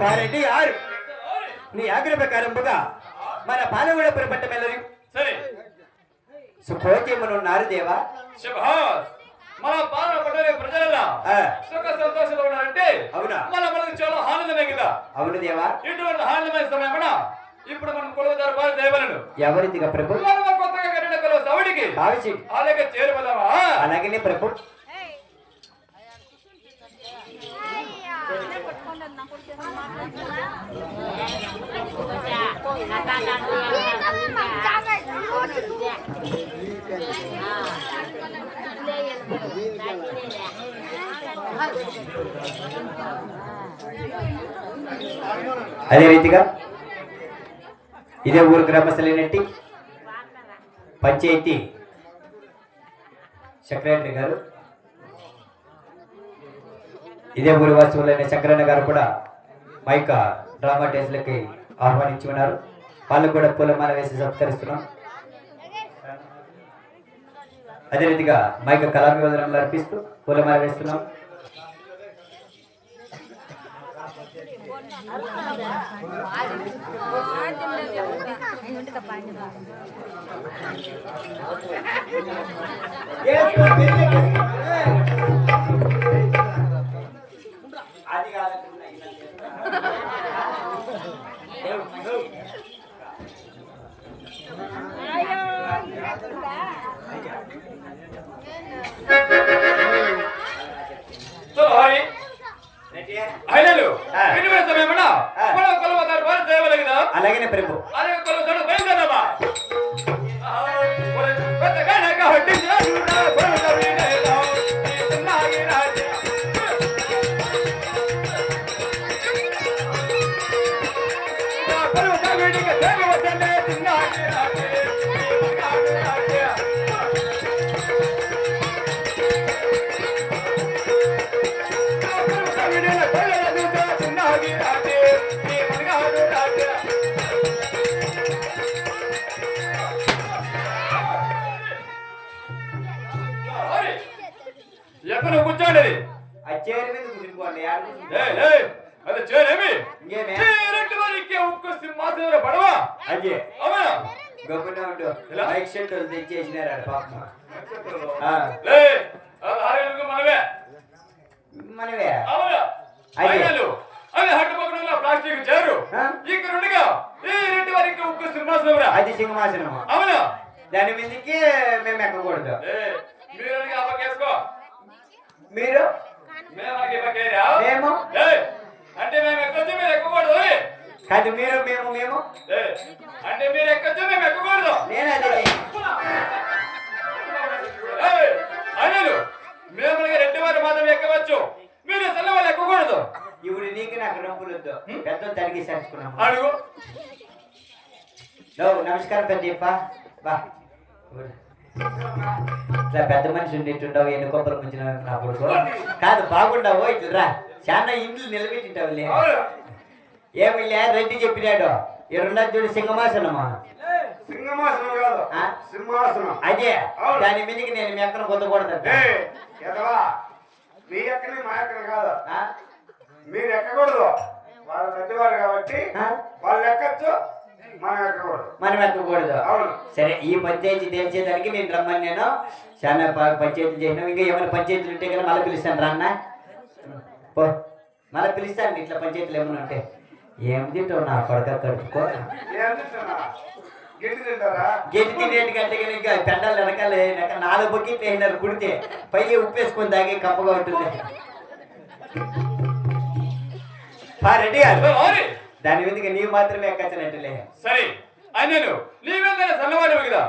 పారెడ్డి ఆరు. నీ ఆగ్రహ ప్రకారముగా మన పాలగూడ పురపట్టమెల్లరి సరే. సుఖోద్యమునున్నారు దేవా. శభాస్ మన పాలన పట్టణ ప్రజల ఆ, సుఖ సంతోషంలో ఉన్నారంటే అవునా? మన మనకు చాలా ఆనందమే కదా. అవును దేవా. ఇటువంటి ఆనందమైన సమయమున ఇప్పుడు మనం కొలువు దర్బారు చేయవలను ఎవరిదిగా ప్రభు? మనం కొత్తగా కట్టిన కొలువు సౌడికి కావిచి అలాగే చేరుకుందామా? అలాగనే ప్రభు. అదే రీతిగా ఇదే ఊరు గ్రామస్తులైనట్టి పంచాయతీ సెక్రటరీ గారు ఇదే ఊరి వాసులైన శంకరన్న గారు కూడా మైక డ్రామా డేస్లకి ఆహ్వానించి ఉన్నారు. వాళ్ళు కూడా పూలమాల వేసి సత్కరిస్తున్నాం. అదే రీతిగా మైక యొక్క అర్పిస్తూ పూలమాల వేస్తున్నాం. Yeah. ఎక్కడ కూర్చోండి? ఆ చేరి మీద ఏయ్, ఏయ్, అది చేరేమి ఇంకేమే? సింహాసనం పడవా? అదే. అవునా? గొప్పగా ఉండు షెడ్ తెచ్చేసినారు ఆడ పాపం. అది మనవే మనవే అవునా? అదే. అయినాలు అవి హట్టు పక్కన ప్లాస్టిక్ చేరు? ఇక్కడ ఉండగా ఈ రెడ్డి వారికి ఉక్కు సింహాసనం రా అది సింహాసనం అవునా? దాని మీదకి మేము ఎక్కకూడదు. మీరు అప్పకేసుకో. మీరు? మేము మేము? అంటే మేము ఎక్కొచ్చు మీరు ఎక్కకూడదు కాదు మీరు మేము మేము? అంటే మీరు ఎక్కొచ్చు మేము ఎక్కకూడదు. నేను అనిలు మేము రెడ్డి వారు మాత్రం ఎక్కవచ్చు. మీరు సెల్ల వాళ్ళు ఎక్కకూడదు. ఇప్పుడు నీకు నాకు రంపులొద్దు పెద్ద తడిగి సరుచుకున్నాం అడుగు. నమస్కారం పెద్దప్ప బా. ఇట్లా పెద్ద మనిషి ఉండేటుండవు ఎన్ని కొబ్బరి ముంచిన నా కొడుకు. కాదు బాగుండవు ఇట్లా రా. చాలా ఇంట్లో నిలబెట్టింటావులే. ఏమి లే రెడ్డి చెప్పినాడు. ఈ రెండో చూడు సింహమాసనమా సింహమాసనం కాదు? సింహాసనం. అదే. దాని మీదకి నేను మీ అక్కను పొందకూడదు మీ ఎక్కని మా ఎక్కని కాదు. మీరు ఎక్కకూడదు. వాళ్ళు పెద్దవారు కాబట్టి? వాళ్ళు ఎక్కచ్చు మనం ఎక్కకూడదు. సరే ఈ పంచాయతీ తెలిసేదానికి నేను రమ్మని నేను చాలా ప- పంచాయతీలు చేసినాం. ఇంకా ఏమైనా పంచాయతీలు ఉంటే కదా మళ్ళీ పిలుస్తాను. రా అన్న పో. మళ్ళీ పిలుస్తాను. ఇట్లా పంచాయతీలు ఏమైనా ఉంటే. ఏం తింటావు నా కొడక కడుపుకో? గెట్టి తినేటి కంటే ఇంకా పెండాలు వెనకాల వెనక నాలుగు బొక్కి వేసినారు కుడితే పై ఉప్పేసుకొని తాగి కప్పగా ఉంటుంది. పా, రెడీ గారు. దాని మీదకి నీవు మాత్రమే ఎక్కచ్చినట్టులే సరే. అనిలు నీవేందైనా సన్నవాడు కదా.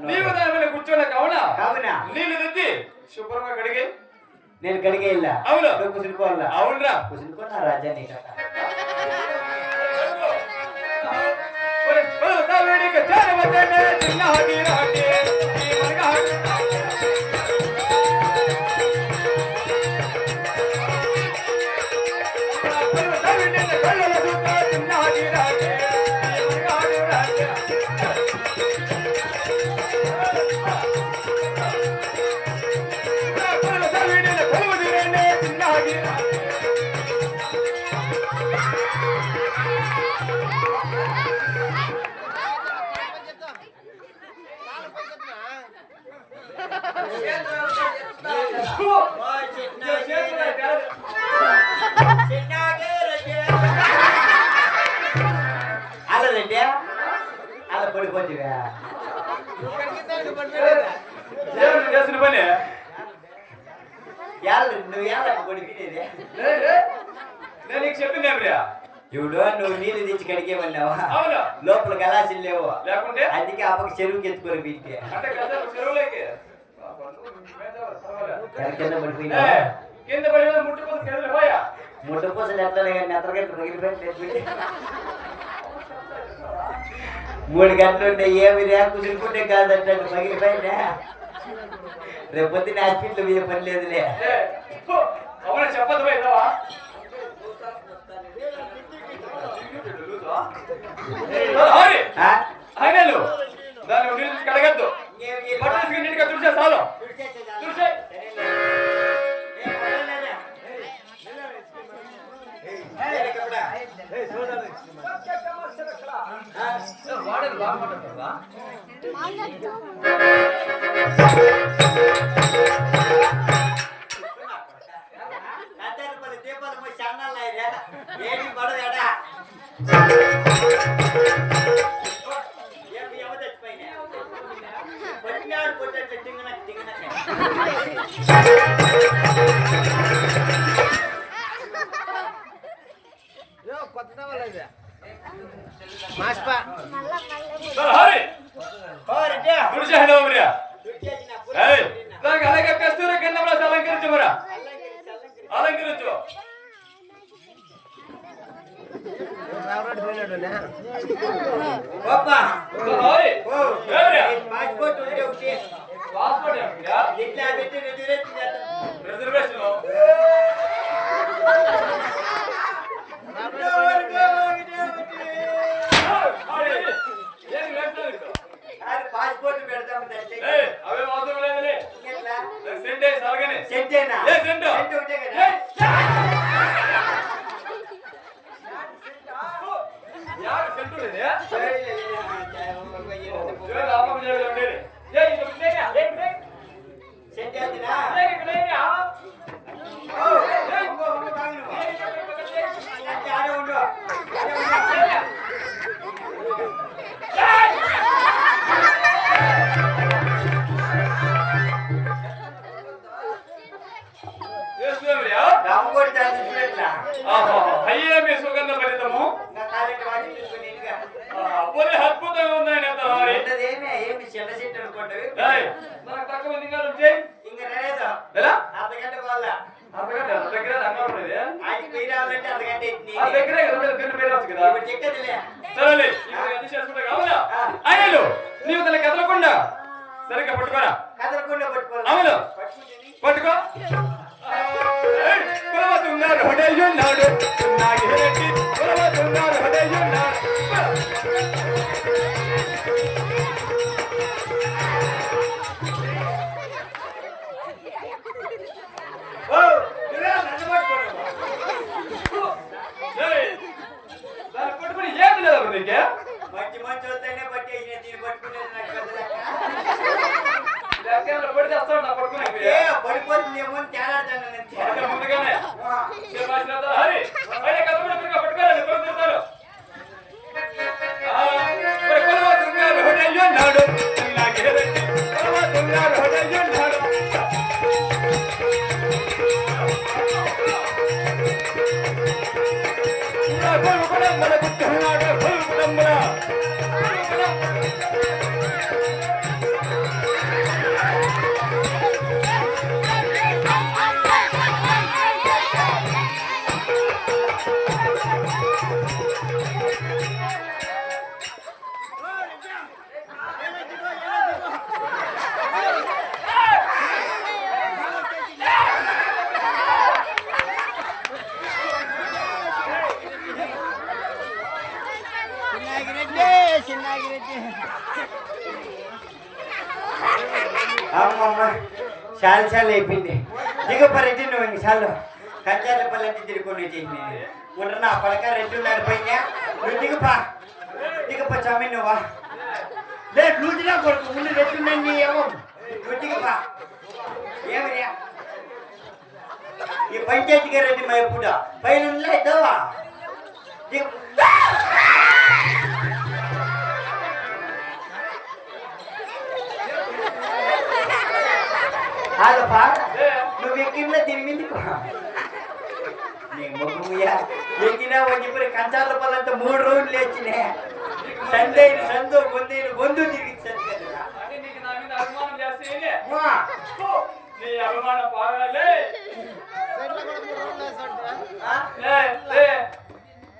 నీవు దాని మీద కూర్చోలే కావునా? కావునా? నీళ్ళు తెచ్చి శుభ్రంగా కడిగి. నేను కడిగే అవును. నువ్వు కుసులుకోవాలా అవునరా. కుసులుకోనా రాజా నీ కథ? Hello. کي పోతివా. దేవుడు చేసిన పని నువ్వు యాళ్ళ కొడుకునేది నేను నీకు చెప్పిందే లోపల గలాసులు లేవు. లేకుంటే? అందుకే ఆ పక్క చెరువుకి ఎత్తుకొని పెట్టే ముట్టుకోసం ఎత్తలే కానీ నెత్తరగట్టు రగిలిపోయి మూడు గంటలుంటే ఏమి రే కుదురుకుంటే కాదంటే పగిలిపోయిన రేపు పొద్దున హాస్పిటల్ పోయే పని లేదులే చెప్పదు కడగద్దు బట్టలు మాట్లాడుతుందా ಪುಷ್ಪ ಹರಿ ಗುರುಜ ಹೆಣ್ಣವ್ರಿಯ నాకు అలాగే కస్తూరి గంధంలో అలంకరించమరా అలంకరించు పాస్పోర్ట్ ఉంటే పాస్పోర్ట్ ఇట్లా పెట్టి రిజర్వేషన్ అవును పట్టుకో కొలవతున్నారు హృదయున్నాడు కొలవతున్నారు హృదయున్నాడు పట్టుకుని ఏం లేదు నీకే తెస్తాడు నా కొడుకునే. చాలా చాలా అయిపోయింది. దిగపరెడ్డి నువ్వు ఇంక చాలు. కంచాల పల్లెంటి తిరుగుకొని చేసింది ఉండ నా పలక రెడ్డి నడిపోయినా నువ్వు దిగపా దిగపా చామి నువ్వా లేదు లూజినా కొడుకు ముందు రెట్టున్నాను ఏమో. నువ్వు దిగపా ఏమయ్యా? ఈ పంచాయతీ గారు రెడ్డి మా ఎప్పుడు? పైన ఉండలేదవా దిగు. ఆగపా నువ్వు ఎక్కిన దీని మీదకు నీ ముగ్గుయా ఎక్కినా వచ్చి కంచాల పళ్ళంతా మూడు రోజులు లేచినే సండే సందు బొందు బొందు తిరిగి నా అభిమానం? అమ్మా,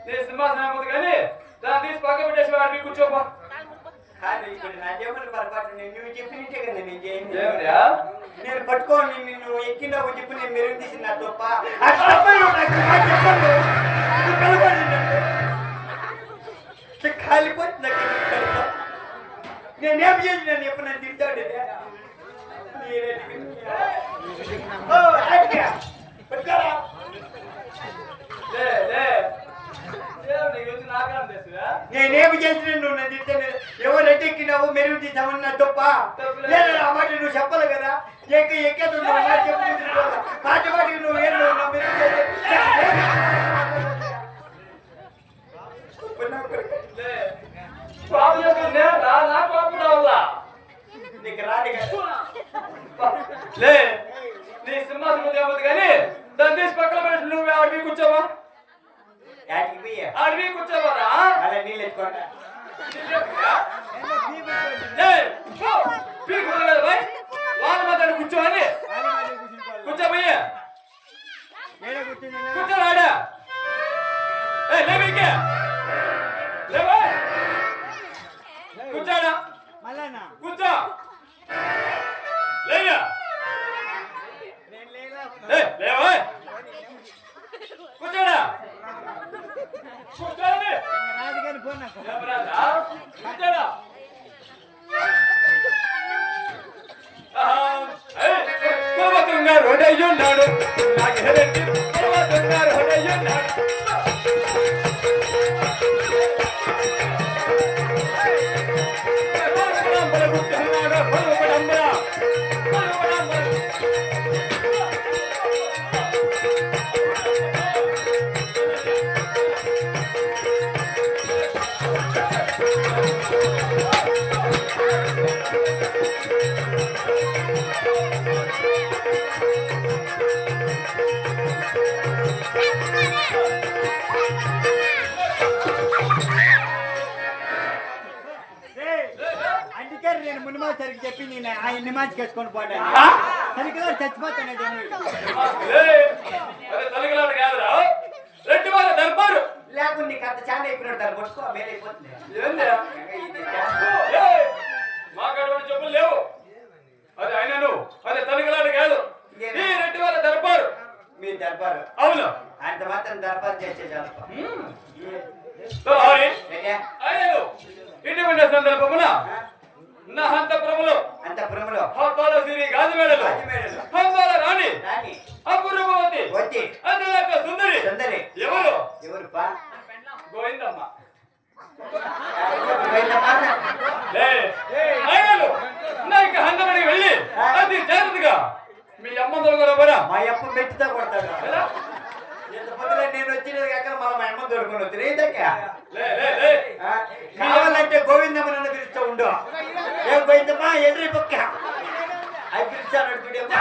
నీ సింహాసనం కానీ దాన్ని తీసి పక్క పెట్టేసి వాడి మీద కూర్చోపో కాదు ఇప్పుడు నా దేవుని పొరపాటు నేను నువ్వు చెప్పినట్టే కదా నేను చేయండి ఏమిరా? నేను పట్టుకోని నిన్ను ఎక్కిన చెప్పి నేను మెరుగు తీసి నా తప్ప కాలిపోతుంది. నేనేం చేసినాను ఎప్పుడు నన్ను తింటాడు. పట్టుకోరా. లే లే ఏం నీకు వచ్చి నాకారం తెలుసురా? నేనేమి చేసిన నువ్వు నన్ను తిట్టాను ఎవరు ఎక్కినావు మెరుగు తీసామని నా తప్ప లేదు ఆ మాట నువ్వు చెప్పాలి కదా. ఎక్క ఎక్కేది నువ్వు మాట మాటికి నువ్వు ఏం నీకు కదా లే నీ సింహాసనం దేవత కానీ దాన్ని తీసి పక్కన పెట్టి నువ్వు ఆడి మీద కూర్చోవా యాటికి పోయి ఆడి మీద కూర్చోవారా అలా నీళ్ళు ఎత్తుకోండి పీకు కదా బాయ్ వాళ్ళ మధ్య కూర్చోవాలి కూర్చోబోయే కూర్చోరాడా ఏ లే பல முத்தான பல చెప్పి నేను ఆయన నిమాజ్ కట్టుకొని పోయాను తలగలాట కాదురా. రెడ్డి వారి దర్బారు లేకుండా నీకు అంత చాలా అయిపోయినాడు దాన్ని పట్టుకో మేలు అయిపోతుంది. ఏంది? ఇది ఏయ్, మాకు అటువంటి చెప్పులు లేవు. అది అయినను. అది తలగలాట కాదు. ఈ రెడ్డి వారి దర్బారు మీ దర్బారు అవును. అంత మాత్రం దర్బారు చేసే ఇటువంటి సందర్భమున నా హంత ప్రభులు అంత భ్రమలో హంతాల సిరి గాజుమేడలు. గాజుమేడలు. హంతాల రాణి. రాని అపూర్వవతి వచ్చి. అందులోక సుందరి. సుందరి. ఎవరు? ఎవరు పా గోవిందమ్మ. ఆయనలు, నా యొక్క హంతమడికి వెళ్ళి అతి జాగ్రత్తగా మీ అమ్మ దొరకరా మా అప్ప మెట్టితో కొడతాడు. నేను వచ్చినది కాక మళ్ళీ మా అమ్మ దొరుకుని వచ్చిన కావాలంటే గోవిందమ్మ నన్ను పిలుస్తూ ఉండు. ఏం గోవిందమ్మా? ఎల్రి పక్క అవి పిలుస్తాను చూడమ్మా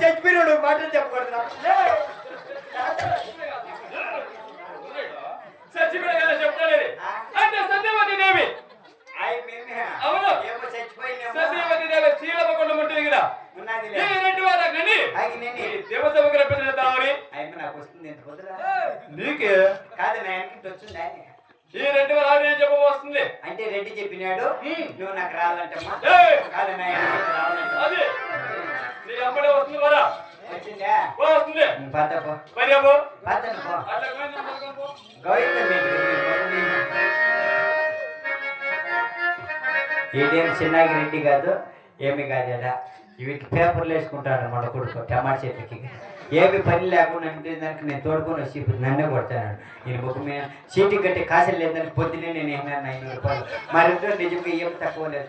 చచ్చిపోయినాడు మాటలు చెప్పకూడదు సచివుడు పాత పో. పాతను పో. గోవింద చిన్నాగి రెడ్డి కాదు ఏమి కాదేడా వీటి పేపర్లు వేసుకుంటాడు మన కొడుకు టమాటా చెట్టుకి. ఏమి పని లేకుండా అంటే దానికి నేను తోడుకొని వచ్చి నన్నే కొడతాను నేను ముఖ మీద సీటు కట్టి కాసులు లేదని పొద్దునే నేను ఏమన్నా ఐదు రూపాయలు. మా రెండు నిజంగా ఏం తక్కువ లేదు.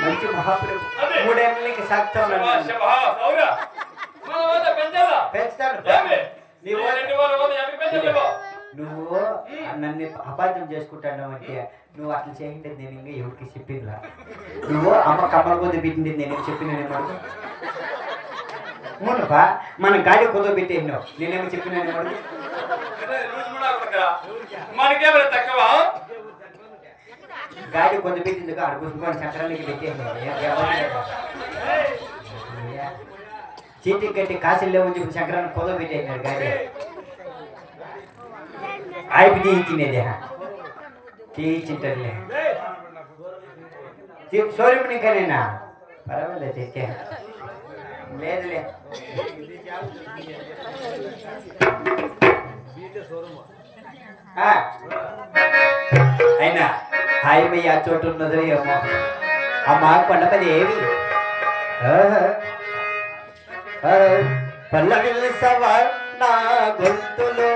మంచి మహాప్రభు. మూడేళ్ళకి సాగుతా ఉన్నాను పెంచుతాను? నువ్వు నన్ను అపార్థం చేసుకుంటాను అంటే నువ్వు అట్లా చేయండి నేను ఇంకా ఎవరికి చెప్పిందిలా నువ్వు అమ్మ కమ్మల కొద్ది పెట్టింది నేను చెప్పిన అవునప్పా మనం గాడి కొద్ది పెట్టేసినావు నేనేమో చెప్పిన ముడా. మనకేమైనా తక్కువ? గాడి కొద్ది పెట్టింది కూర్చుకొని చక్రానికి లేదు. చీటీ కట్టి కాసులు లేవని చెప్పి చక్రాన్ని కొద్ది పెట్టేసినాడు గాడి అయిపోయి తీయించినదే తీయించింటే షోరూమ్ ఇంకానేనా పర్వాలేదు అయితే లేదులే. అయినా హాయిమయ్య ఆ చోటు ఉన్నదో ఏమో ఆ మాకు పండపది ఏమి పల్లవిల్లి సవర్ణ గొంతులో